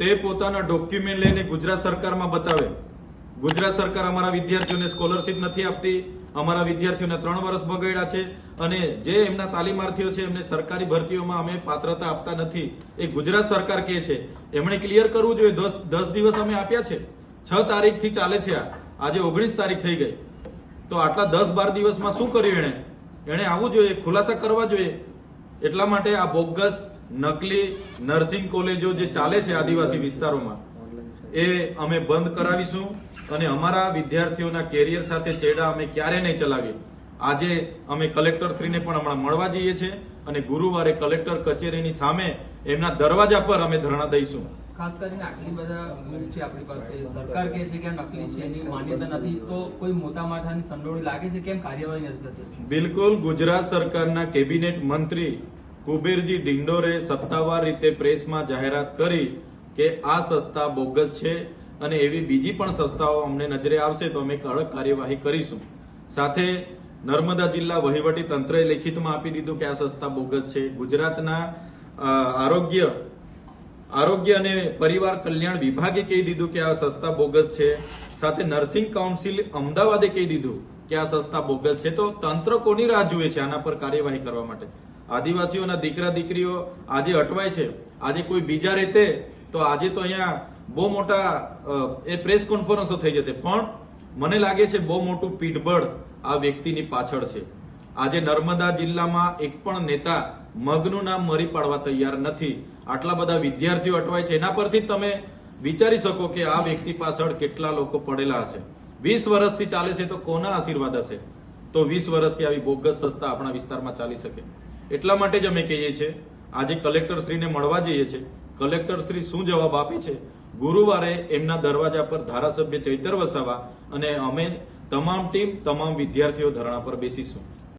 તે પોતાના ડોક્યુમેન્ટ લઈને ગુજરાત સરકારમાં બતાવે. ગુજરાત સરકાર અમારા વિદ્યાર્થીઓને સ્કોલરશિપ નથી આપતી. અમારા વિદ્યાર્થીઓને ત્રણ વર્ષ બગાડ્યા છે અને જે એમના તાલીમાર્થીઓ છે એમને સરકારી ભરતીઓમાં અમે પાત્રતા આપતા નથી. એ ગુજરાત સરકાર કહે છે. એમણે ક્લિયર કરવું જોઈએ. દસ દસ દિવસ અમે આપ્યા છે. છ તારીખથી ચાલે છે આ. આજે ઓગણીસ તારીખ થઈ ગઈ. તો આટલા દસ બાર દિવસમાં શું કર્યું એણે? એણે આવવું જોઈએ, ખુલાસા કરવા જોઈએ. એટલા માટે આ બોગસ નકલી નર્સિંગ કોલેજો જે ચાલે છે આદિવાસી વિસ્તારોમાં એ અમે બંધ કરાવીશું અને અમારા વિદ્યાર્થીઓના કેરિયર સાથે ચેડા અમે ક્યારે નહીં ચલાવીએ. આજે અમે કલેક્ટરશ્રીને પણ હમણાં મળવા જઈએ છીએ અને ગુરુવારે કલેક્ટર કચેરીની સામે એમના દરવાજા પર અમે ધરણા દઈશું. ખાસ કરીને આટલી બધા બુક છે આપણી પાસે. સરકાર કહે છે કે આ નકલી છે એની માન્યતા નથી. તો કોઈ મોટા માથાની સંડોવણી લાગે છે? કેમ કાર્યવાહી નથી થતી? બિલકુલ ગુજરાત સરકારના કેબિનેટ મંત્રી કુબેરજી ડિંડોરે સત્તાવાર રીતે પ્રેસમાં જાહેરાત કરી કે આ સંસ્થા બોગસ છે અને એવી બીજી પણ સંસ્થાઓ અમને નજરે આવશે તો અમે કડક કાર્યવાહી કરીશું. સાથે નર્મદા જિલ્લા વહીવટી તંત્રએ લેખિતમાં આપી દીધું કે આ સંસ્થા બોગસ છે. ગુજરાતના આરોગ્ય આરોગ્ય અને પરિવાર કલ્યાણ વિભાગે કહી દીધું કે આ સંસ્થા બોગસ છે. સાથે નર્સિંગ કાઉન્સિલ અમદાવાદે કહી દીધું કે આ સંસ્થા બોગસ છે. તો તંત્ર કોની રાહ જુએ છે આના પર કાર્યવાહી કરવા માટે? આદિવાસીઓના દીકરા દીકરીઓ આજે અટવાય છે. આજે કોઈ બીજા રહેતે તો આજે તો અહીંયા બહુ મોટા એ પ્રેસ કોન્ફરન્સો થઈ જતી. પણ મને લાગે છે બહુ મોટું પીઠબળ આ વ્યક્તિની પાછળ છે. આજે નર્મદા જિલ્લામાં એક પણ નેતા મગનું નામ મરી પાડવા તૈયાર નથી. આટલા બધા વિદ્યાર્થીઓ અટવાય છે. એના પરથી તમે વિચારી શકો કે આ વ્યક્તિ પાછળ કેટલા લોકો પડેલા હશે. વીસ વર્ષથી ચાલે છે તો કોના આશીર્વાદ હશે? તો વીસ વર્ષથી આવી બોગસ સંસ્થા આપણા વિસ્તારમાં ચાલી શકે. એટલા માટે જ અમે કહીએ છીએ, આજે કલેક્ટરશ્રીને મળવા જઈએ છીએ. કલેક્ટરશ્રી શું જવાબ આપે છે? ગુરુવારે એમના દરવાજા પર ધારાસભ્ય ચૈતર વસાવા અને અમે તમામ ટીમ, તમામ વિદ્યાર્થીઓ ધરણા પર બેસીશું.